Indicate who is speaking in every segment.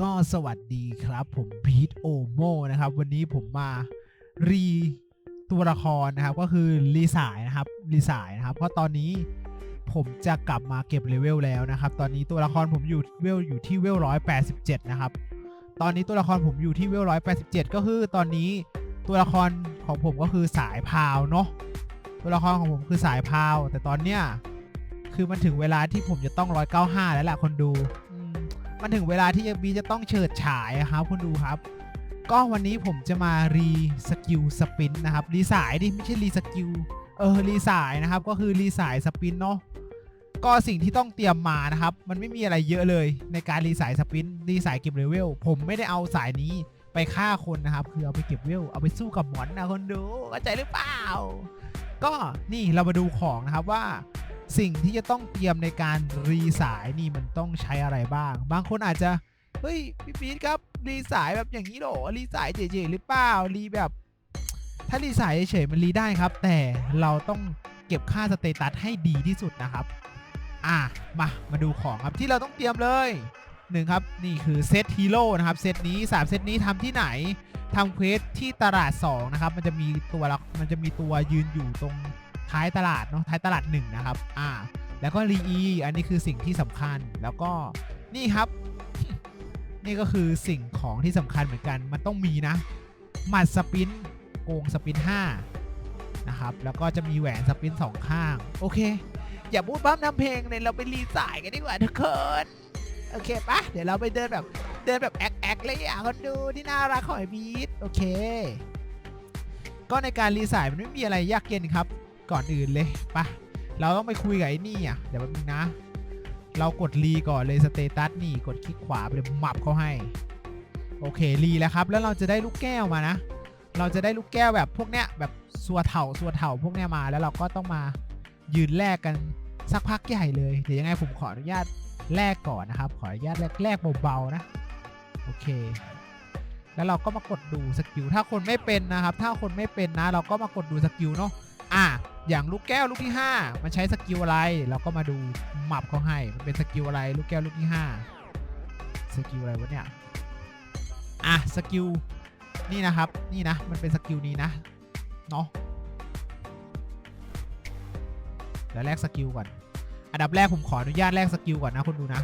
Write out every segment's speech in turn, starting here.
Speaker 1: ก็สวัสดีครับ ผมพีทโอโมนะครับ วันนี้ผมมารีตัวละครนะครับ ก็คือรีสายนะครับรีสายนะครับ เพราะตอนนี้ผมจะกลับมาเก็บเลเวลแล้วนะครับ ตอนนี้ตัวละครผมอยู่เวลอยู่ที่เวลร้อยแปดสิบเจ็ดนะครับ ตอนนี้ตัวละครผมอยู่ที่เวลร้อยแปดสิบเจ็ดก็คือตอนนี้ตัวละครของผมก็คือสายพาวเนาะตัวละครของผมคือสายพาว แต่ตอนเนี้ยคือมันถึงเวลาที่ผมจะต้องร้อยเก้าห้าแล้วแหละคนดู มันถึงเวลาที่บีจะต้องเฉิดฉายอะครับคุณดูครับ ก็วันนี้ผมจะมารีสกิลสปินนะครับรีสายดิไม่ใช่รีสกิลเออรีสายนะครับก็คือรีสายสปินเนาะก็สิ่งที่ต้องเตรียมมานะครับ มันไม่มีอะไรเยอะเลยในการรีสายสปินรีสายเก็บเลเวลผมไม่ได้เอาสายนี้ไปฆ่าคนนะครับ คือเอาไปเก็บเวลเอาไปสู้กับหมอนนะคนดูเข้าใจหรือเปล่า ก็นี่เรามาดูของนะครับว่า สิ่งที่จะต้องเตรียมในการรีสายนี่มันต้องใช้อะไรบ้าง บางคนอาจจะ เฮ้ยพี่ปี๊ดครับรีสายแบบอย่างนี้เหรอรีสายเฉยๆหรือเปล่ารีแบบ ถ้ารีสายเฉยๆมันรีได้ครับ แต่เราต้องเก็บค่าสเตตัสให้ดีที่สุดนะครับ อะมามาดูของครับที่เราต้องเตรียมเลยหนึ่งครับ นี่คือเซตฮีโร่นะครับเซตนี้ 3 เซตนี้ทำที่ไหนทำเควสที่ตลาด2นะครับมันจะมีตัวมันจะมีตัวยืนอยู่ตรง ท้ายตลาดเนาะท้ายตลาดหนึ่งนะครับอ่าแล้วก็รีอีอันนี้คือสิ่งที่สำคัญแล้วก็นี่ครับ นี่ก็คือสิ่งของที่สำคัญเหมือนกันมันต้องมีนะหมัดสปินโกงสปิน5นะครับแล้วก็จะมีแหวนสปินสองข้าง โอเค อย่าพูดบ้ามนำเพลงเลยเราไปรีสายกันดีกว่าทุกคนโอเคปะเดี๋ยวเราไปเดินแบบเดินแบบแอคแอคเลยอะคนดูที่น่ารักของไอบีทโอเค ก็ในการรีสายมันไม่มีอะไรยากเย็นครับ ก่อนอื่นเลยปะเราต้องไปคุยกับไอ้นี่อะเดี๋ยวแป๊บนึงนะ เรากดรีก่อนเลยสเตตัสนี่กดคลิกขวาไปเลยหมับเขาให้ โอเครีแล้วครับ แล้วเราจะได้ลูกแก้วมานะ เราจะได้ลูกแก้วแบบพวกเนี้ยแบบสัวเถ่าสัวเถ่าพวกเนี้ยมาแล้วเราก็ต้องมายืนแลกกันสักพักใหญ่เลยเดี๋ยวยังไงผมขออนุญาตแลกก่อนนะครับ ขออนุญาตแลกแลกเบาๆนะ โอเค แล้วเราก็มากดดูสกิลถ้าคนไม่เป็นนะครับ ถ้าคนไม่เป็นนะ เราก็มากดดูสกิลเนาะอะ อย่างลูกแก้วลูกที่ 5 มันใช้สกิลอะไร เราก็มาดูมับเขาให้ มันเป็นสกิลอะไร ลูกแก้วลูกที่ 5 สกิลอะไรวะเนี่ย อะสกิลนี่นะครับ นี่นะ มันเป็นสกิลนี้นะ เนาะเดี๋ยวแลกสกิลก่อน อันดับแรกผมขออนุญาตแลกสกิลก่อนนะคุณดูนะ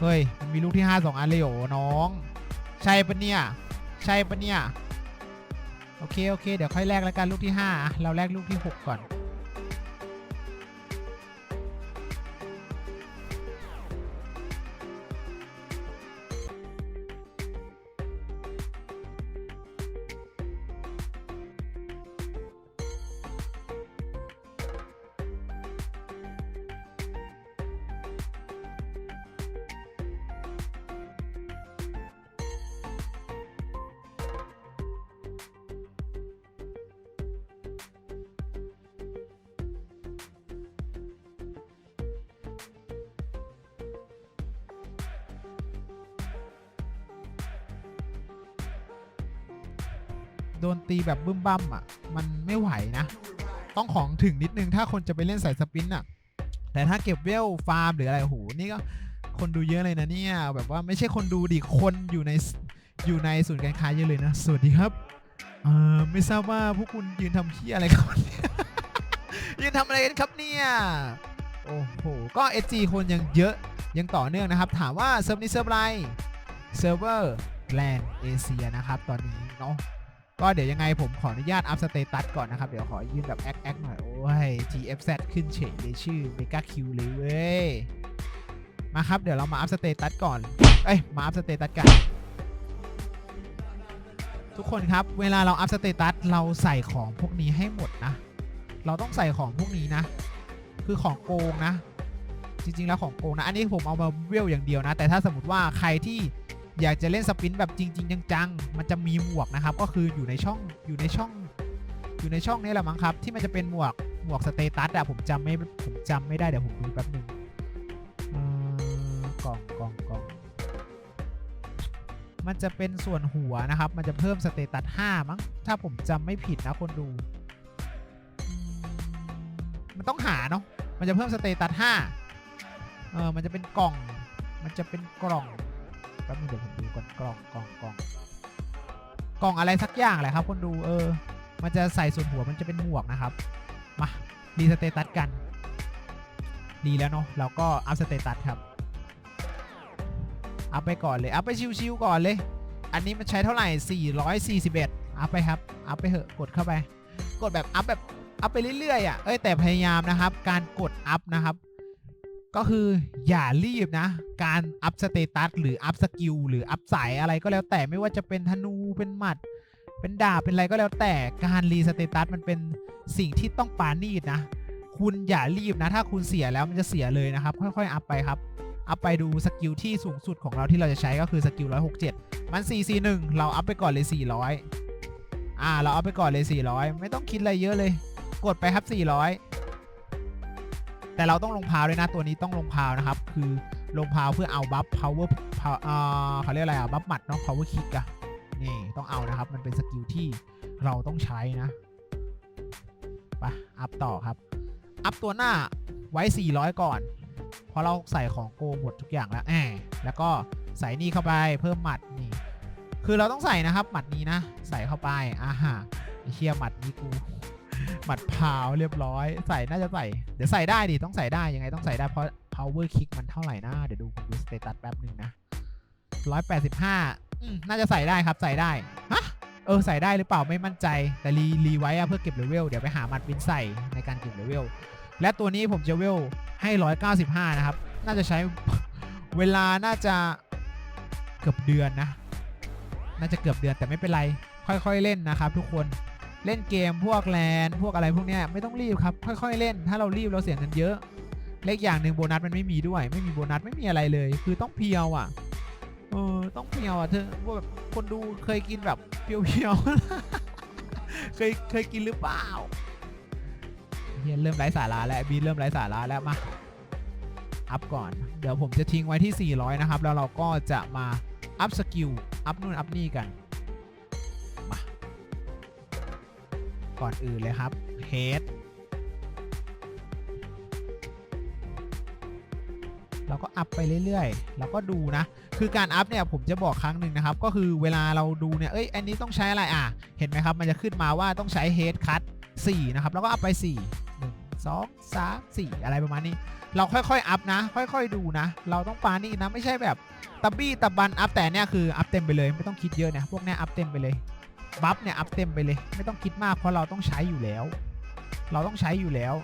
Speaker 1: เฮ้ย มันมีลูกที่ 5 2 อันเลยโอน้อง ใช่ปะเนี่ย ใช่ปะเนี่ย โอเค โอเค เดี๋ยวค่อยแลกแล้วกันลูกที่5เราแลกลูกที่ 6 ก่อน โดนตีแบบบึ้มบั้มอะ มันไม่ไหวนะ ต้องของถึงนิดนึงถ้าคนจะไปเล่นสายสปินอะ แต่ถ้าเก็บเวลฟาร์มหรืออะไรโหนี่ก็คนดูเยอะเลยนะเนี่ย แบบว่าไม่ใช่คนดูดิคนอยู่ในอยู่ในศูนย์การค้าเยอะเลยนะ สวัสดีครับเอ่อไม่ทราบว่าพวกคุณยืนทำที่อะไรกันเนี่ยยืนทำอะไรกันครับเนี่ยโอ้โหก็ SG คนยังเยอะยังต่อเนื่องนะครับ ถามว่าเซิร์ฟนี้เซิร์ฟอะไรเซิร์ฟเวอร์แลนด์เอเชียนะครับ ตอนนี้เนาะ ก็เดี๋ยวยังไงผมขออนุญาตอัพสเตตัสก่อนนะครับ เดี๋ยวขอยืนแบบแอคแอคหน่อย โอ้ย GFZ ขึ้นเฉยเลยชื่อ Mega Q เลยเว้ย มาครับ เดี๋ยวเรามาอัพสเตตัสก่อน เอ้ย มาอัพสเตตัสกัน ทุกคนครับ เวลาเราอัพสเตตัสเราใส่ของพวกนี้ให้หมดนะ เราต้องใส่ของพวกนี้นะ คือของโกงนะ จริง ๆ แล้วของโกงนะ อันนี้ผมเอามาเวลอย่างเดียวนะ แต่ถ้าสมมติว่าใครที่ อยากจะเล่นสปินแบบจริง ๆ จังๆ มันจะมีหมวกนะครับ ก็คืออยู่ในช่องอยู่ในช่อง อยู่ในช่องนี้แหละมั้งครับ ที่มันจะเป็นหมวกหมวกสเตตัสอะผมจำไม่ผมจำไม่ได้เดี๋ยวผมดูแป๊บหนึงเอ่อกล่องกล่องกล่องมันจะเป็นส่วนหัวนะครับ มันจะเพิ่มสเตตัส5มั้ง ถ้าผมจำไม่ผิดนะคนดู มันต้องหาเนาะ มันจะเพิ่มสเตตัส5เออ มันจะเป็นกล่อง มันจะเป็นกล่อง ป๊บนึงเดี๋ยวผมดูก่อนกล่องกล่องกล่องกล่องอะไรสักอย่างแหละครับคนดูเออ มันจะใส่ส่วนหัวมันจะเป็นหมวกนะครับ มารีสเตตัสกันดีแล้วเนาะเราก็อัพสเตตัสครับอัพไปก่อนเลยอัพไปชิวๆก่อนเลย อันนี้มันใช้เท่าไหร่ 441อัพไปครับอัพไปเหอะกดเข้าไป กดแบบอัพแบบอัพไปเรื่อยๆอะเอ้ยแต่พยายามนะครับ การกดอัพนะครับ ก็คืออย่ารีบนะ การอัพสเตตัสหรืออัพสกิลหรืออัพสายอะไรก็แล้วแต่ไม่ว่าจะเป็นธนูเป็นหมัด เป็นดาบเป็นอะไรก็แล้วแต่การรีสเตตัสมันเป็นสิ่งที่ต้องปานีดนะ คุณอย่ารีบนะ ถ้าคุณเสียแล้วมันจะเสียเลยนะครับ ค่อยๆอัพไปครับอัพไปดูสกิลที่สูงสุดของเราที่เราจะใช้ก็คือสกิล167 มัน 441 เราอัพไปก่อนเลย 400 อ่า เราเอาไปก่อนเลย 400 ไม่ต้องคิดอะไรเยอะเลย กดไปครับ 400 แต่เราต้องลงพาวด้วยนะตัวนี้ต้องลงพาวนะครับ คือลงพาวเพื่อเอาบัฟ power อ่าเขาเรียกอะไรอะบัฟหมัดเนาะ power kick อะนี่ต้องเอานะครับ มันเป็นสกิลที่เราต้องใช้นะไปอัพต่อครับ อัพตัวหน้าไว้ 400 ก่อนเพราะเราใส่ของโกหมดทุกอย่างแล้วแอบแล้วก็ใส่นี่เข้าไปเพิ่มหมัดนี่ คือเราต้องใส่นะครับ หมัดนี้นะ ใส่เข้าไปอ่าฮะเชียหมัดนี้กู หมัดพาวเรียบร้อย ใส่น่าจะใส่ เดี๋ยวใส่ได้ดิ ต้องใส่ได้ยังไงต้องใส่ได้เพราะ power kick มันเท่าไหร่นะเดี๋ยวดูดูสเตตัสแป๊บหนึ่งนะ185อืมน่าจะใส่ได้ครับใส่ได้ฮะเออใส่ได้หรือเปล่าไม่มั่นใจ แต่รีรีไว้เพื่อเก็บเลเวลเดี๋ยวไปหามัดวินใส่ในการเก็บเลเวลและตัวนี้ผมจะเวลให้ 195 นะครับ น่าจะใช้เวลาน่าจะเกือบเดือนนะ น่าจะเกือบเดือนแต่ไม่เป็นไร ค่อยๆเล่นนะครับทุกคน เล่นเกมพวกแลนพวกอะไรพวกเนี้ยไม่ต้องรีบครับค่อยๆเล่น ถ้าเรารีบเราเสียเงินเยอะเล็กอย่างหนึ่งโบนัสมันไม่มีด้วย ไม่มีโบนัสไม่มีอะไรเลย คือต้องเพียวอะเออต้องเพียวอะเธอว่าแบบคนดูเคยกินแบบเพียวๆเคยเคยกินหรือเปล่าเฮียเริ่มไร้สาระแล้วบีเริ่มไร้สาระแล้วมาอัพก่อน เดี๋ยวผมจะทิ้งไว้ที่ 400 นะครับ แล้วเราก็จะมาอัพสกิล อัพนู่นอัพนี่กัน ก่อนอื่นเลยครับ head เราก็อัพไปเรื่อยๆ เราก็ดูนะ คือการอัพเนี่ยผมจะบอกครั้งหนึ่งนะครับ ก็คือเวลาเราดูเนี่ย เอ้ย อันนี้ต้องใช้อะไรอะ เห็นไหมครับ มันจะขึ้นมาว่าต้องใช้ head cut 4 นะครับ แล้วก็อัพไป 4 1 2 3 4 อะไรประมาณนี้ เราค่อยๆ อัพนะ ค่อยๆ ดูนะ เราต้องปานี่นะ ไม่ใช่แบบตะบี้ตะบันอัพแต่เนี่ยคืออัพเต็มไปเลย ไม่ต้องคิดเยอะนะ พวกเนี้ยอัพเต็มไปเลย บัฟเนี่ยอัพเต็มไปเลย ไม่ต้องคิดมากเพราะเราต้องใช้อยู่แล้ว เราต้องใช้อยู่แล้ว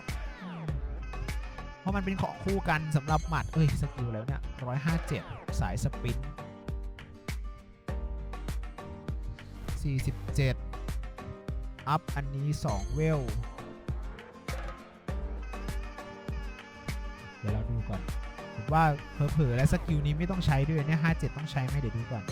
Speaker 1: เพราะมันเป็นของคู่กันสำหรับหมัดเอ้ยสกิลแล้วเนี่ยร้อยห้าเจ็ดสายสปินสี่สิบเจ็ดอัพอันนี้สองเวลเดี๋ยวเราดูก่อนผมว่าเผลอๆและสกิลนี้ไม่ต้องใช้ด้วยเนี่ยห้าเจ็ดต้องใช้ไหมเดี๋ยวดูก่อน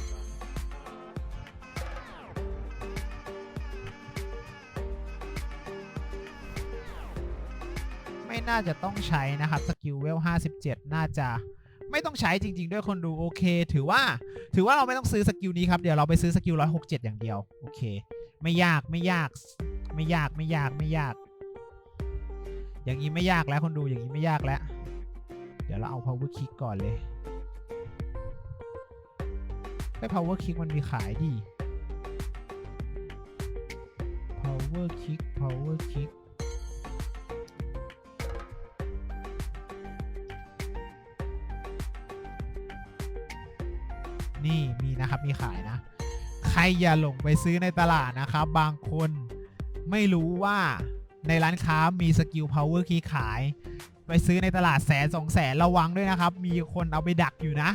Speaker 1: น่าจะต้องใช้นะครับสกิลเวล 57 น่าจะไม่ต้องใช้จริง ๆ ด้วยคนดูโอเค ถือว่า ถือว่าเราไม่ต้องซื้อสกิลนี้ครับเดี๋ยวเราไปซื้อสกิล167 อย่างเดียวโอเค ไม่ยากไม่ยาก ไม่ยากไม่ยากไม่ยาก อย่างนี้ไม่ยากแล้วคนดูอย่างนี้ไม่ยากแล้ว เดี๋ยวเราเอา power kick ก่อนเลยไอ้ power kick มันมีขายดี power kick power kick นี่มีนะครับมีขายนะ ใครอย่าหลงไปซื้อในตลาดนะครับ บางคนไม่รู้ว่าในร้านค้ามีสกิล power key ขาย ไปซื้อในตลาดแสนสองแสนระวังด้วยนะครับ มีคนเอาไปดักอยู่นะ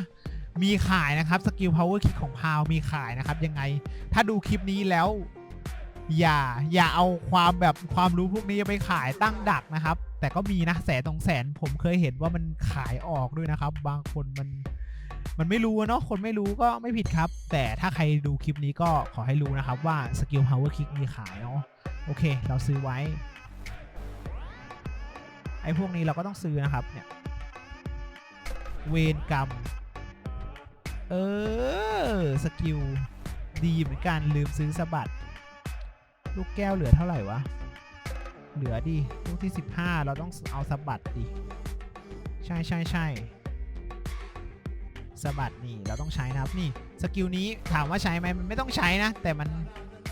Speaker 1: มีขายนะครับสกิล power kick ของพาวมีขายนะครับยังไง ถ้าดูคลิปนี้แล้ว อย่าอย่าเอาความแบบความรู้พวกนี้ไปขายตั้งดักนะครับ แต่ก็มีนะแสนสองแสนผมเคยเห็นว่ามันขายออกด้วยนะครับ บางคนมัน มันไม่รู้เนาะคนไม่รู้ก็ไม่ผิดครับ แต่ถ้าใครดูคลิปนี้ก็ขอให้รู้นะครับว่าสกิล power kick มีขายเนาะโอเค เราซื้อไว้ ไอ้พวกนี้เราก็ต้องซื้อนะครับเนี่ยเวนกรรม เออ สกิล ดีเหมือนกันลืมซื้อสะบัด ลูกแก้วเหลือเท่าไหร่วะ เหลือดิ ลูกที่ 15 เราต้องเอาสะบัดดิ ใช่ใช่ใช่ สะบัดนี่เราต้องใช้นะครับนี่สกิลนี้ถามว่าใช้ไหมมันไม่ต้องใช้นะ แต่มัน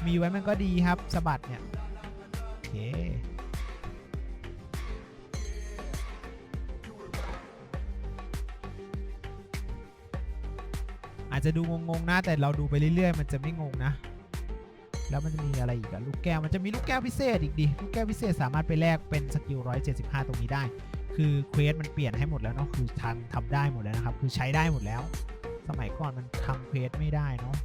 Speaker 1: มีไว้มันก็ดีครับสะบัดเนี่ยโอเคอาจจะดูงงๆนะ แต่เราดูไปเรื่อยๆ มันจะไม่งงนะ แล้วมันจะมีอะไรอีกอะลูกแก้ว มันจะมีลูกแก้วพิเศษอีกดิ ลูกแก้วพิเศษสามารถไปแลกเป็นสกิล 175 ตรงนี้ได้ คือเควสมันเปลี่ยนให้หมดแล้วเนาะคือทำทำได้หมดแล้วนะครับ คือใช้ได้หมดแล้ว สมัยก่อนมันทำเควสไม่ได้เนาะ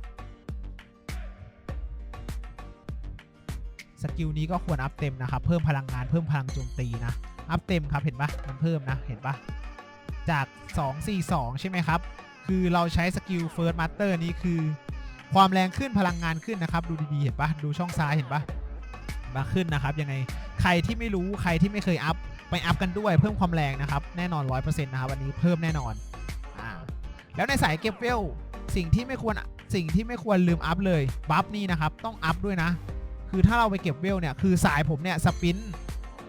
Speaker 1: สกิลนี้ก็ควรอัพเต็มนะครับ เพิ่มพลังงานเพิ่มพลังโจมตีนะ อัพเต็มครับเห็นปะมันเพิ่มนะเห็นปะจาก 2 4 2 ใช่ไหมครับ คือเราใช้สกิล First Master นี้คือ ความแรงขึ้นพลังงานขึ้นนะครับ ดูดีๆ เห็นปะดูช่องซ้ายเห็นปะมาขึ้นนะครับยังไงใครที่ไม่รู้ใครที่ไม่เคยอัพ ไปอัพกันด้วยเพิ่มความแรงนะครับ แน่นอน 100%นะครับวันนี้เพิ่มแน่นอนอ่าแล้วในสายเก็บเวลสิ่งที่ไม่ควรสิ่งที่ไม่ควรลืมอัพเลยบัฟนี่นะครับต้องอัพด้วยนะ คือถ้าเราไปเก็บเวลเนี่ยคือสายผมเนี่ยสปิน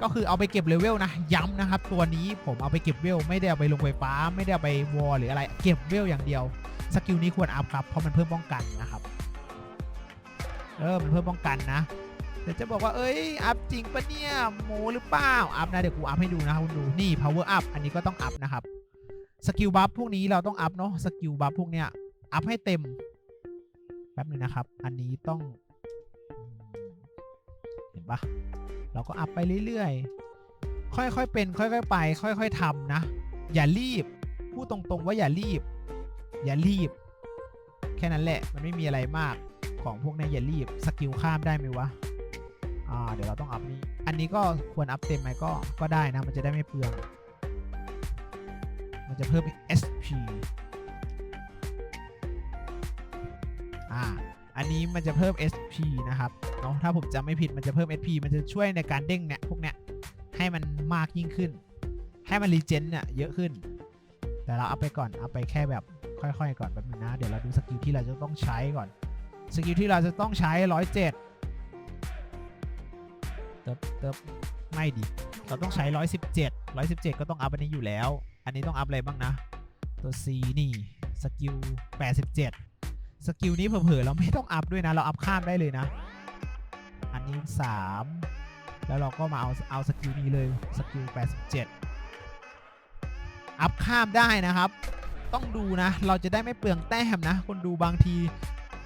Speaker 1: ก็คือเอาไปเก็บเลเวลนะย้ำนะครับ ตัวนี้ผมเอาไปเก็บเวลไม่ได้เอาไปลงไฟฟ้า ไม่ได้เอาไปวอลหรืออะไรเก็บเวลอย่างเดียวสกิลนี้ควรอัพครับเพราะมันเพิ่มป้องกันนะครับเออมันเพิ่มป้องกันนะ ดี๋ยวจะบอกว่าเอ้ยอัพจริงปะเนี่ยโมหรือเปล่าอัพนะเดี๋ยวกูอัพให้ดูนะครับคุณดูนี่ power up อันนี้ก็ต้องอัพนะครับสกิลบัฟพวกนี้เราต้องอัพเนาะสกิลบัฟพวกเนี้ยอัพให้เต็มแป๊บนึงนะครับ อันนี้ต้องเห็นปะเราก็อัพไปเรื่อยๆ ค่อยๆเป็น ค่อยๆไป ค่อยๆทำนะ อย่ารีบ พูดตรงๆว่าอย่ารีบ อย่ารีบ แค่นั้นแหละ มันไม่มีอะไรมากของพวกนี้อย่ารีบ สกิลข้ามได้ไหมวะ อ่าเดี๋ยวเราต้องอัพนี้ อันนี้ก็ควรอัพเต็มไหมก็ก็ได้นะ มันจะได้ไม่เปลือง มันจะเพิ่ม SP อ่าอันนี้มันจะเพิ่ม SP นะครับเนาะถ้าผมจำไม่ผิดมันจะเพิ่ม SP มันจะช่วยในการเด้งเนี่ยพวกเนี้ยให้มันมากยิ่งขึ้น ให้มันรีเจนเนี่ยเยอะขึ้น แต่เราเอาไปก่อนเอาไปแค่แบบค่อยๆ ก่อนแป๊บนึงนะ เดี๋ยวเราดูสกิลที่เราจะต้องใช้ก่อน สกิลที่เราจะต้องใช้ร้อย เดเติบเติบไม่ดิ เราต้องใช้ 117 117 ก็ต้องอัพอันนี้อยู่แล้ว อันนี้ต้องอัพอะไรบ้างนะ ตัว C นี่ สกิล 87 สกิลนี้เผลอๆเราไม่ต้องอัพด้วยนะ เราอัพข้ามได้เลยนะ อันนี้ 3 แล้วเราก็มาเอาเอาสกิลนี้เลย สกิล 87 อัพข้ามได้นะครับ ต้องดูนะ เราจะได้ไม่เปลืองแต้มนะ คนดูบางที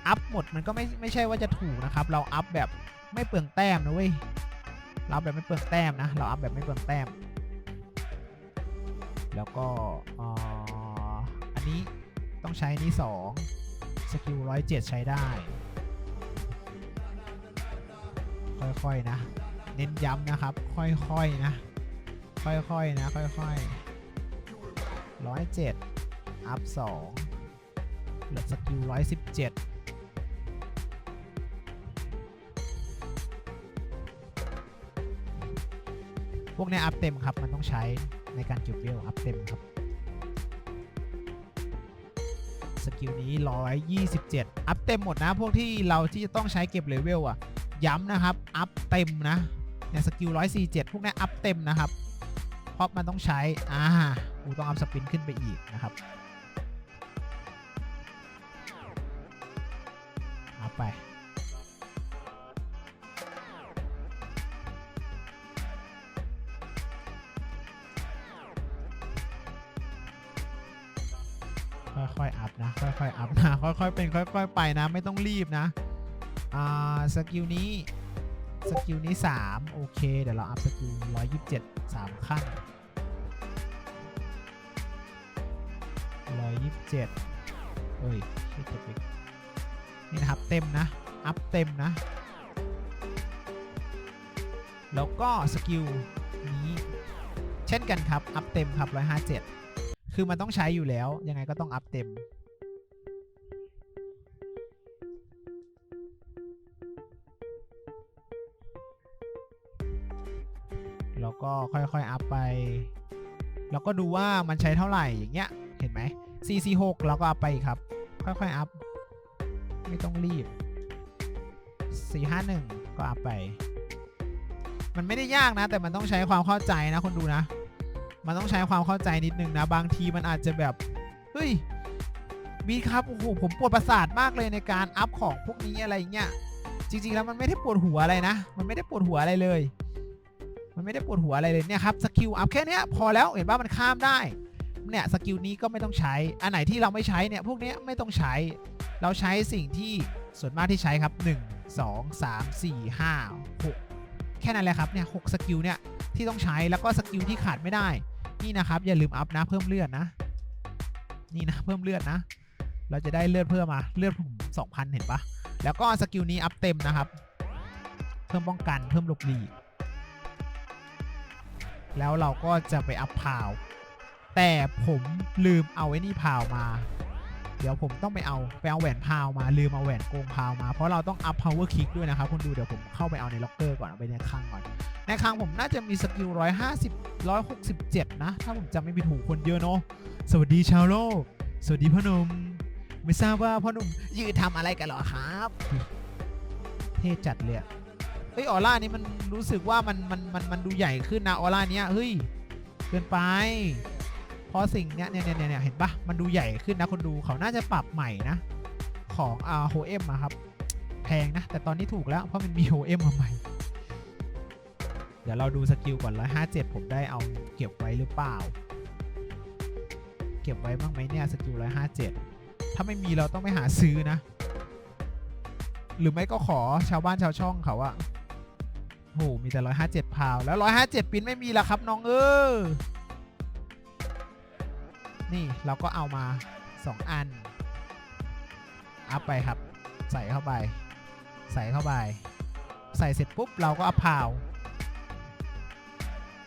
Speaker 1: อัพหมดมันก็ไม่ไม่ใช่ว่าจะถูกนะครับ เราอัพแบบไม่เปลืองแต้มนะเว้ย เราแบบไม่เปลืองแต้มนะ เราอัพแบบไม่เปลืองแต้ม แล้วก็อ,อันนี้ต้องใช้นี้2สกิล107ใช้ได้ ค่อยๆนะ เน้นย้ำนะครับ ค่อยๆนะ ค่อยๆนะ ค่อยๆ107อัพ2เหลือสกิล117พ วกนี้อัพเต็มครับ มันต้องใช้ในการเก็บเวลอัพเต็มครับ สกิลนี้ 127 อัพเต็มหมดนะ พวกที่เราที่จะต้องใช้เก็บเลเวลอะ ย้ำนะครับ อัพเต็มนะเนี่ยสกิล 147 พวกนี้อัพเต็มนะครับ เพราะมันต้องใช้ อ่ากูต้องอัพสปินขึ้นไปอีกนะครับ อัพไป อยๆอัพนะค่อยๆเป็นค่อย ๆ ไปนะไม่ต้องรีบนะอ่าสกิลนี้สกิลนี้ 3 โอเค เดี๋ยวเราอัพสกิล127 3 ขั้น 127 เอ้ยชิตปิกนี่นะครับ เต็มนะ อัพเต็มนะ แล้วก็สกิลนี้ เช่นกันครับ อัพเต็มครับ 157 คือมันต้องใช้อยู่แล้ว ยังไงก็ต้องอัพเต็ม ก็ค่อยๆอัพไป แล้วก็ดูว่ามันใช้เท่าไหร่อย่างเงี้ย เห็นไหม CC6 เราก็อัพไปครับ ค่อยๆอัพ ไม่ต้องรีบ 451 ก็อัพไป มันไม่ได้ยากนะ แต่มันต้องใช้ความเข้าใจนะคนดูนะ มันต้องใช้ความเข้าใจนิดนึงนะ บางทีมันอาจจะแบบ เฮ้ยบีครับ โอ้โห ผมปวดประสาทมากเลยในการอัพของพวกนี้อะไรเงี้ย จริง ๆ แล้วมันไม่ได้ปวดหัวอะไรนะ มันไม่ได้ปวดหัวอะไรเลย มันไม่ได้ปวดหัวอะไรเลยเนี่ยครับสกิลอัพแค่นี้พอแล้วเห็นว่ามันข้ามได้เนี่ยสกิลนี้ก็ไม่ต้องใช้ อันไหนที่เราไม่ใช้เนี่ยพวกนี้ไม่ต้องใช้ เราใช้สิ่งที่ส่วนมากที่ใช้ครับ 1 2 3 4 5 6 แค่นั้นแหละครับเนี่ยหกสกิลเนี่ยที่ต้องใช้แล้วก็สกิลที่ขาดไม่ได้ นี่นะครับอย่าลืมอัพนะเพิ่มเลือดนะ นี่นะเพิ่มเลือดนะ เราจะได้เลือดเพิ่มมาเลือดผม2,000 เห็นปะแล้วก็สกิลนี้อัพเต็มนะครับ เพิ่มป้องกันเพิ่มหลบหลีก แล้วเราก็จะไปอัพพาว แต่ผมลืมเอาไอ้นี่พาวมา เดี๋ยวผมต้องไปเอาไปเอาแหวนพาวมาลืมเอาแหวนโกงพาวมา เพราะเราต้องอัพ power kick ด้วยนะครับคุณดูเดี๋ยวผมเข้าไปเอาในล็อกเกอร์ก่อนเอาไปในคังก่อน ในคังผมน่าจะมีสกิล150 167 นะ ถ้าผมจำไม่ผิดหูคนเยอะเนาะสวัสดีชาวโลก สวัสดีพ่อหนุ่มไม่ทราบว่าพ่อหนุ่มยืนทำอะไรกันหรอครับ เท่จัดเลยอะ เฮ้ยออร่านี้มันรู้สึกว่ามันมันมันมันดูใหญ่ขึ้นนะออร่าเนี้ยเฮ้ยเกินไปพราะสิ่งเนี้ยเนี่ยเนี่ยเนี่ยเห็นปะมันดูใหญ่ขึ้นนะคนดูเขาน่าจะปรับใหม่นะ ของอ่าโฮเอ็มอะครับ แพงนะ แต่ตอนนี้ถูกแล้วเพราะมันมีโฮเอ็มมาใหม่ เดี๋ยวเราดูสกิลก่อน157ผมได้เอาเก็บไว้หรือเปล่า เก็บไว้บ้างไหมเนี่ยสกิล157ถ้าไม่มีเราต้องไปหาซื้อนะ หรือไม่ก็ขอชาวบ้านชาวช่องเขาอะ โหมีแต่157พาว แล้ว157ปินไม่มีละครับน้องเออนี่เราก็เอามา 2 อัน อัพไปครับ ใส่เข้าไป ใส่เข้าไป ใส่เสร็จปุ๊บ เราก็อัพพาว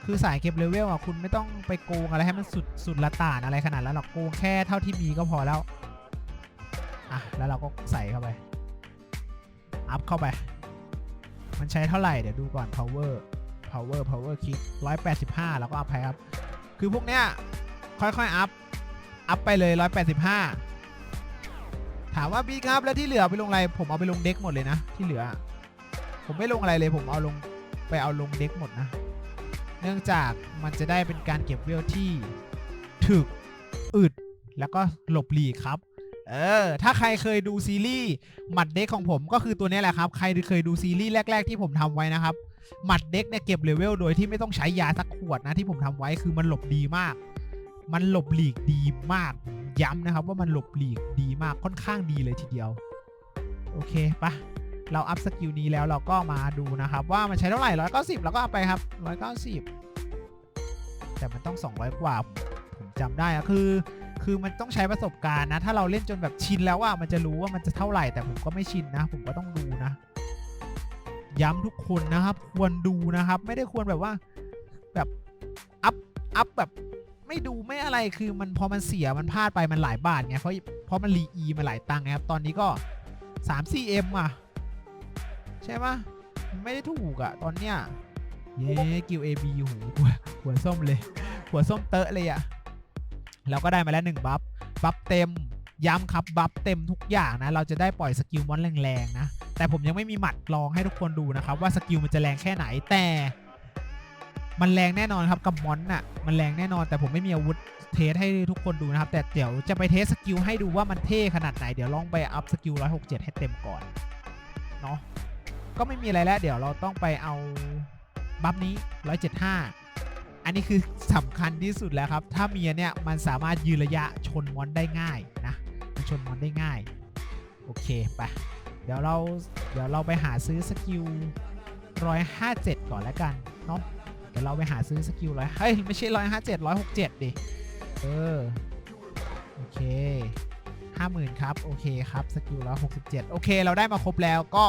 Speaker 1: คือสายเก็บเลเวลอะ คุณไม่ต้องไปโกงอะไรให้มันสุดสุดละตานอะไรขนาดนั้นหรอกโกงแค่เท่าที่มีก็พอแล้ว อะ แล้วเราก็ใส่เข้าไป อัพเข้าไป มันใช้เท่าไหร่เดี๋ยวดูก่อน power power power kick 185 แล้วก็อัพไปครับ คือพวกเนี้ยค่อยๆอัพ อัพไปเลย 185 ถามว่าบีครับแล้วที่เหลือไปลงอะไร ผมเอาไปลงเด็กหมดเลยนะ ที่เหลือ ผมไม่ลงอะไรเลย ผมเอาลงไปเอาลงเด็กหมดนะ เนื่องจากมันจะได้เป็นการเก็บเวลที่ถึกอึดแล้วก็หลบหลีกครับ เออ ถ้าใครเคยดูซีรีส์หมัดเด็กของผมก็คือตัวนี้แหละครับ ใครเคยดูซีรีส์แรก ๆ ที่ผมทำไว้นะครับ หมัดเด็กเนี่ยเก็บเลเวลโดยที่ไม่ต้องใช้ยาสักขวดนะที่ผมทำไว้คือมันหลบดีมาก มันหลบหลีกดีมาก ย้ำนะครับ ว่ามันหลบหลีกดีมากค่อนข้างดีเลยทีเดียว โอเคปะเราอัพสกิลนี้แล้วเราก็มาดูนะครับ ว่ามันใช้เท่าไหร่ร้อยเก้าสิบเราก็เอาไปครับร้อยเก้าสิบแต่มันต้อง200กว่าผมผมจำได้อะคือ คือมันต้องใช้ประสบการณ์นะ ถ้าเราเล่นจนแบบชินแล้วว่ามันจะรู้ว่ามันจะเท่าไหร่แต่ผมก็ไม่ชินนะ ผมก็ต้องดูนะ ย้ำทุกคนนะครับ ควรดูนะครับ ไม่ได้ควรแบบว่า แบบอัพอัพแบบไม่ดูไม่อะไรคือมันพอมันเสียมันพลาดไปมันหลายบาทไงเพราะเพราะมันรีอีมาหลายตังค์ไงครับตอนนี้ก็3 4 m อะ ใช่ปะมันไม่ได้ถูกอะ ตอนเนี้ยเย้กิวเอบีหูหัวหัวส้มเลย หัวส้มเตอะเลยอะ เราก็ได้มาแล้วหนึ่งบัฟบัฟเต็มย้ำครับบัฟเต็มทุกอย่างนะ เราจะได้ปล่อยสกิลมอนแรงๆนะ แต่ผมยังไม่มีหมัดลองให้ทุกคนดูนะครับ ว่าสกิลมันจะแรงแค่ไหนแต่ มันแรงแน่นอนครับกับมอนน่ะมันแรงแน่นอนแต่ผมไม่มีอาวุธเทสให้ทุกคนดูนะครับ แต่เดี๋ยวจะไปเทสสกิลให้ดูว่ามันเท่ขนาดไหนเดี๋ยวลองไปอัพสกิล167 ให้เต็มก่อนเนาะก็ไม่มีอะไรแล้ว เดี๋ยวเราต้องไปเอาบัฟนี้ 175 อันนี้คือสำคัญที่สุดแล้วครับ ถ้าเมีอันเนี่ยมันสามารถยืนระยะชนมอนได้ง่ายนะมันชนมอนได้ง่าย โอเคไปเดี๋ยวเราเดี๋ยวเราไปหาซื้อสกิล157ก่อนแล้วกันเนาะเดี๋ยวเราไปหาซื้อสกิลร้อยเฮ้ยไม่ใช่ร้อยห้าเจ็ดร้อยหกเจ็ดดิเออโอเคห้าหมื่นครับ โอเคครับสกิลร้อยหกสิบเจ็ดโอเค เราได้มาครบแล้วก็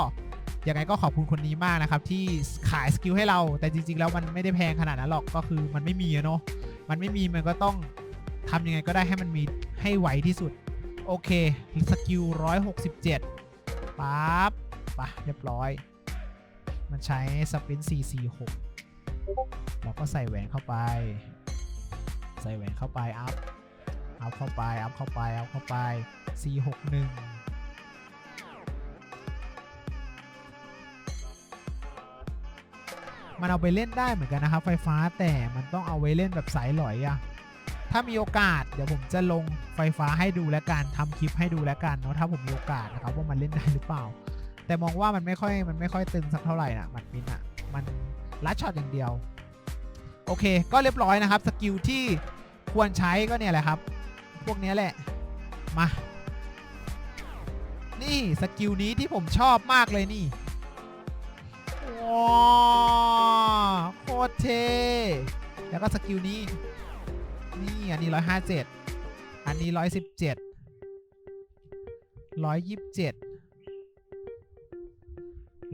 Speaker 1: ยังไงก็ขอบคุณคนนี้มากนะครับ ที่ขายสกิลให้เรา แต่จริง ๆ แล้วมันไม่ได้แพงขนาดนั้นหรอกก็คือมันไม่มีเนาะมันไม่มีมันก็ต้องทำยังไงก็ได้ให้มันมีให้ไวที่สุด โอเคสกิลร้อยหกสิบเจ็ดปั๊บปะเรียบร้อย มันใช้สปรินต์446 เราก็ใส่แหวนเข้าไป ใส่แหวนเข้าไป อัพ อัพเข้าไป อัพเข้าไป อัพเข้าไป 461 มันเอาไปเล่นได้เหมือนกันนะครับ ไฟฟ้าแต่มันต้องเอาไว้เล่นแบบสายหลอยอะถ้ามีโอกาสเดี๋ยวผมจะลงไฟฟ้าให้ดูและกันทำคลิปให้ดูแล้วกันเนาะถ้าผมมีโอกาสนะครับว่ามันเล่นได้หรือเปล่า แต่มองว่ามันไม่ค่อยมันไม่ค่อยตึงสักเท่าไหร่นะมัดมินอะมันลัดช็อตอย่างเดียว โอเค ก็เรียบร้อยนะครับสกิลที่ควรใช้ก็เนี่ยแหละครับ พวกนี้แหละมานี่สกิลนี้ที่ผมชอบมากเลยนี่ ว้โคตรเทแล้วก็สกิลนี้ นี่อันนี้ร้อยห้าเจ็ดอันนี้ร้อยสิบเจ็ดร้อยยี่สิบเจ็ด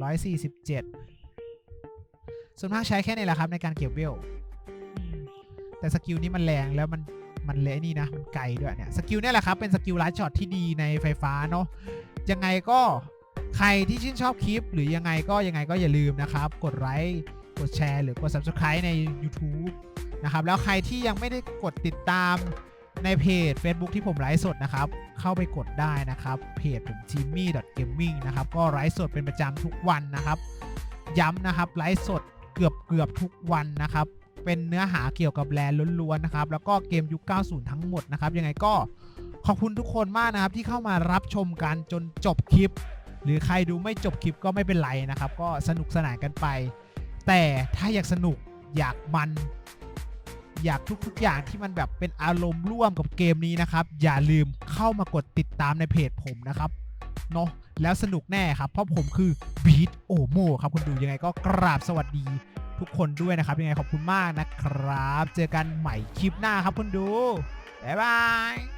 Speaker 1: ร้อยสี่สิบเจ็ดส่วนมากใช้แค่นี้แหละครับในการเก็บเวล แต่สกิลนี้มันแรงแล้วมันมันเละนี่นะ มันไกลด้วยเนี่ย สกิลนี่แหละครับ เป็นสกิลไลัดช็อตที่ดีในไฟฟ้าเนาะยังไงก็ ใครที่ชื่นชอบคลิป หรือยังไงก็ยังไงก็อย่าลืมนะครับ กดไลค์กดแชร์ หรือกด Subscribe ใน YouTube นะครับ แล้วใครที่ยังไม่ได้กดติดตามในเพจ Facebook ที่ผมไลฟ์สดนะครับ เข้าไปกดได้นะครับ เพจผม jimmy gaming นะครับ ก็ไลฟ์สดเป็นประจำทุกวันนะครับ ย้ำนะครับไลฟ์สดเกือบเกือบทุกวันนะครับ เป็นเนื้อหาเกี่ยวกับแบรนด์ล้วนๆนะครับ แล้วก็เกมยุค 90 ทั้งหมดนะครับ ยังไงก็ขอบคุณทุกคนมากนะครับที่เข้ามารับชมกันจนจบคลิป หรือใครดูไม่จบคลิปก็ไม่เป็นไรนะครับ ก็สนุกสนานกันไป แต่ถ้าอยากสนุกอยากมันอยากทุกๆ อย่างที่มันแบบเป็นอารมณ์ร่วมกับเกมนี้นะครับ อย่าลืมเข้ามากดติดตามในเพจผมนะครับเนาะแล้วสนุกแน่ครับ เพราะผมคือ Beat Omo ครับคุณดูยังไงก็กราบสวัสดีทุกคนด้วยนะครับ ยังไงขอบคุณมากนะครับ เจอกันใหม่คลิปหน้าครับคุณดู บ๊ายบาย